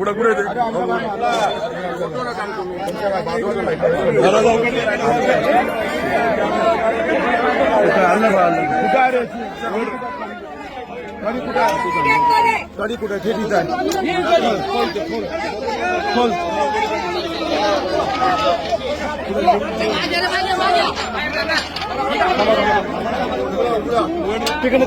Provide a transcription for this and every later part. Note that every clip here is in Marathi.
ওটা ঘুরে দে গাড়ি কোথায় ঠেটি যায় ঠিক আছে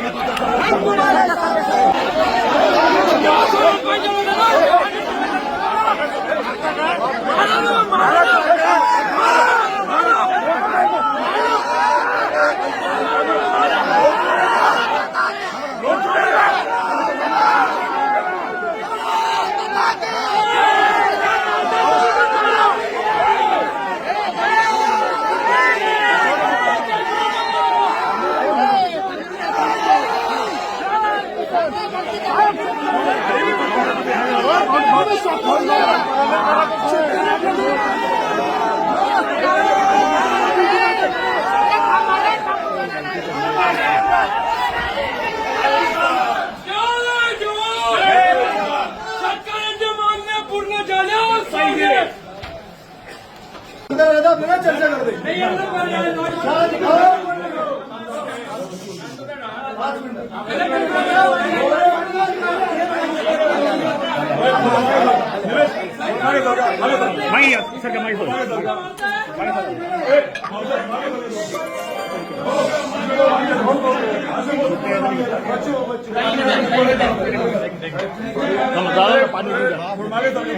Thank you. चर्चा करते. शेतकऱ्यांच्या मागण्या पूर्ण झाल्यावर पाहिजे चर्चा करते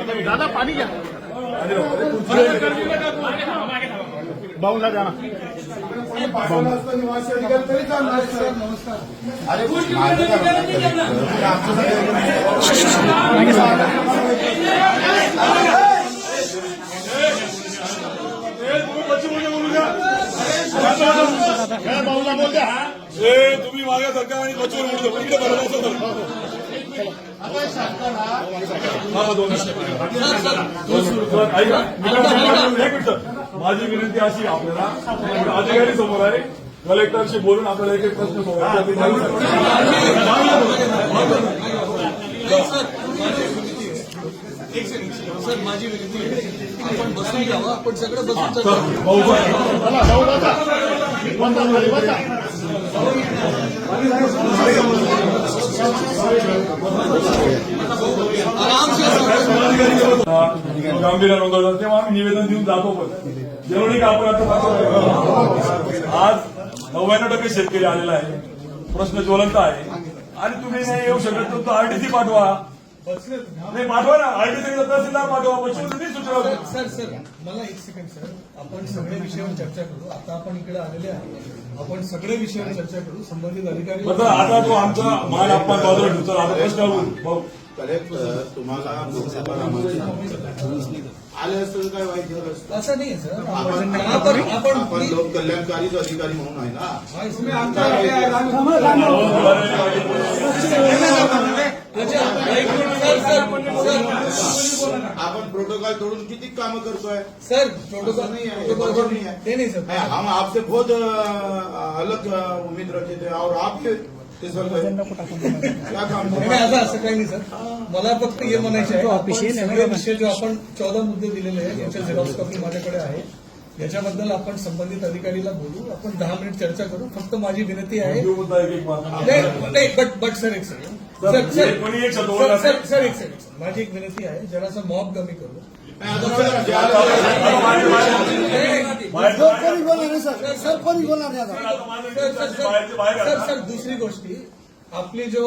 नाही यांना पर्याय निवासी अधिकारी तरी चालणार सर नमस्कार अरे ए तुम्ही मागे सरकार आणि कचोर म्हणतो इकडे बरोबर दोन मी माझी विनंती अशी आपल्याला अधिकारी समोर आहे कलेक्टरशी बोलून आपल्याला एक एक प्रश्न समोर सर माझी विनंती आहे. आपण बसून घ्यावं आपण सगळं बसून चर्चा सर, भाऊ साहेब. गांभीर्य नोंदवतात तेव्हा आम्ही निवेदन देऊन जातो पण. जेवढी का आपण आता. आज नव्याण्णव टक्के शेतकरी आलेला आहे. प्रश्न ज्वलंत आहे. आणि तुम्ही नाही येऊ शकत तर तो आरटीसी पाठवा. नाही पाठवा ना. आरटीसी तहसीलदार पाठवा. पश्चिम. सर सर मला एक सेकंड सर. आपण सगळे विषयावर चर्चा करू. आता आपण इकडे आलेले आहे आपण सगळे विषयावर चर्चा करू. संबंधित अधिकारी आता तो आमचा मान अपमान बाजूला ठेवतो आता प्रश्न कलेक्टर तुम्हाला आले असतं काय वाईट असं नाही सर. आपण आपण आपण आपण लोक कल्याणकारीच अधिकारी म्हणून आहे ना. आपण प्रोटोकॉल तोडून किती कामं करतोय? सर प्रोटोकॉल नाही बरोबर नाही सर. हम आपसे बहुत अलग उम्मीद रखते थे और आप ते सर क्या काम नाही नाही, असं असं काही नाही सर. मला फक्त हे म्हणायचं आहे आपण सगळे विषय जो आपण चौदा मुद्दे दिलेले आहेत याच्या झेरॉक्स कॉपी माझ्याकडे आहे. याच्याबद्दल आपण संबंधित अधिकारीला बोलू. आपण दहा मिनिट चर्चा करू. फक्त माझी विनंती आहे. जो मुद्दा एक एक मार्ग नाही नाही, बट बट सर एक सेकंड सर सर कोणी एक शब्द बोलला सर नाही. सर सर एक सेकंड माझी एक विनंती आहे जरासं मॉब कमी करू. बोलणार सर. सर बोलणार दुसरी गोष्टी. आपली जो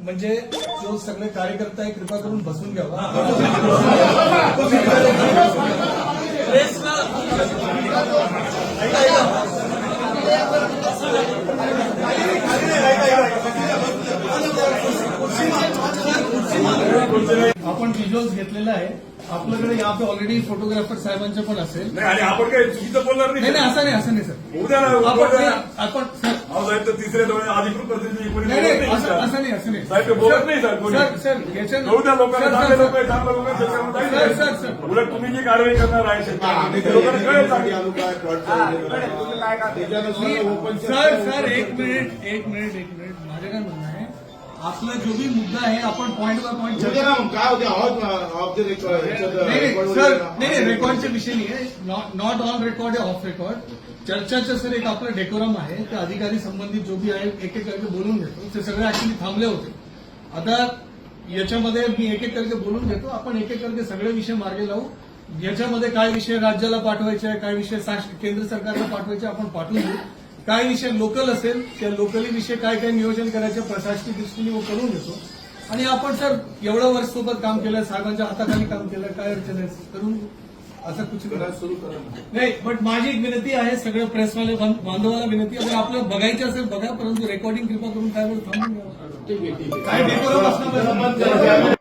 म्हणजे जो सगळे कार्यकर्ता आहे कृपा करून बसून घ्यावा आपण व्हिज्युअल्स घेतलेला आहे आपल्याकडे या ऑलरेडी फोटोग्राफर साहेबांचं पण असेल. नाही आणि आपण काही चुकीचं बोलणार नाही. नाही नाही असं नाही असं नाही सर. उद्या ना आपण उद्या नाही, ना. आपण सर. अहो साहेब तर तिसऱ्या डोळे अधिकृत प्रतिनिधी कोणी नाही बोलत नाही नाही असं नाही असं नाही. साहेब, ते बोलत नाही, सर, कोणी. सर सर याच्या जाऊ द्या लोकांना सर, सर, चांगल्या लोकांना. उलट तुम्ही जी कारवाई करणार आहे शेतकऱ्यांना ते लोकांना कळेल चांगलं. त्याच्यानुसार ओपन सर सर एक मिनिट एक मिनिट एक मिनिट. माझं काय म्हणणं आहे? आपला जो बी मुद्दा आहे आपण पॉईंट बाय मग काय होते आहोत ऑफ द रेकॉर्ड नाही नाही सर नाही नाही रेकॉर्डचा विषय नाही आहे. नॉट ऑन रेकॉर्ड आहे ऑफ रेकॉर्ड चर्चाचं सर एक आपलं डेकोरम आहे. त्या अधिकारी संबंधित जो बी आहे एक एक करके बोलून घेतो. ते सगळे ऍक्च्युली थांबले होते. आता याच्यामध्ये मी एक एक करके बोलून घेतो. आपण एक एक करके सगळे विषय मार्गे लावू. याच्यामध्ये काय विषय राज्याला पाठवायचे काय विषय केंद्र सरकारला पाठवायचे आपण पाठवून देऊ. काय विषय लोकल असेल त्या लोकली विषय काय काय नियोजन करायचे प्रशासकीय दृष्टीने वो करून घेतो आणि आपण सर एवढं वर्ष सोबत काम केलं साहेबांच्या हाताखाली काम केलं काय अडचण आहे करून. असं कुछ. सुरू करा नाही बट माझी एक विनंती आहे सगळं प्रेसवाले बांध- बांधवाला विनंती अगर आपलं बघायचं असेल बघा परंतु रेकॉर्डिंग कृपा करून काय वेळ थांबून. काय